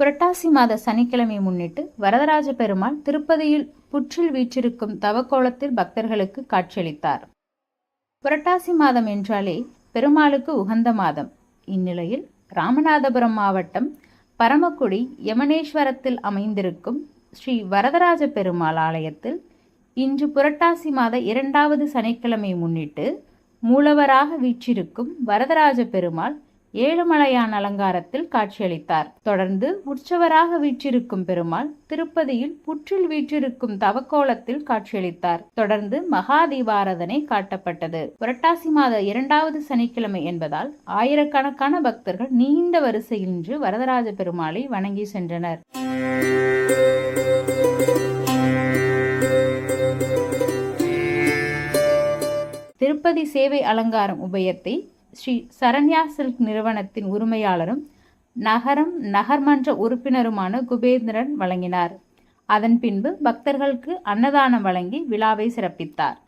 புரட்டாசி மாத சனிக்கிழமை முன்னிட்டு வரதராஜ பெருமாள் திருப்பதியில் புற்றில் வீற்றிருக்கும் தவக்கோலத்தில் பக்தர்களுக்கு காட்சியளித்தார். புரட்டாசி மாதம் என்றாலே பெருமாளுக்கு உகந்த மாதம். இந்நிலையில் ராமநாதபுரம் மாவட்டம் பரமக்குடி யமனேஸ்வரத்தில் அமைந்திருக்கும் ஸ்ரீ வரதராஜ பெருமாள் ஆலயத்தில் இன்று புரட்டாசி மாத இரண்டாவது சனிக்கிழமை முன்னிட்டு மூலவராக வீற்றிருக்கும் வரதராஜ பெருமாள் ஏழுமலையான் அலங்காரத்தில் காட்சியளித்தார். தொடர்ந்து உற்சவராக வீற்றிருக்கும் பெருமாள் திருப்பதியில் புற்றில் வீற்றிருக்கும் தவக்கோலத்தில் காட்சியளித்தார். தொடர்ந்து மகா தீபாராதனை காட்டப்பட்டது. புரட்டாசி மாத இரண்டாவது சனிக்கிழமை என்பதால் ஆயிரக்கணக்கான பக்தர்கள் நீண்ட வரிசையில் நின்று வரதராஜ பெருமாளை வணங்கி சென்றனர். திருப்பதி சேவை அலங்காரம் உபயத்தை ஸ்ரீ சரண்யா சில்க் நிறுவனத்தின் உரிமையாளரும் நகரம் நகர்மன்ற உறுப்பினருமான குபேந்திரன் வழங்கினார். அதன் பின்பு பக்தர்களுக்கு அன்னதானம் வழங்கி விழாவை சிறப்பித்தார்.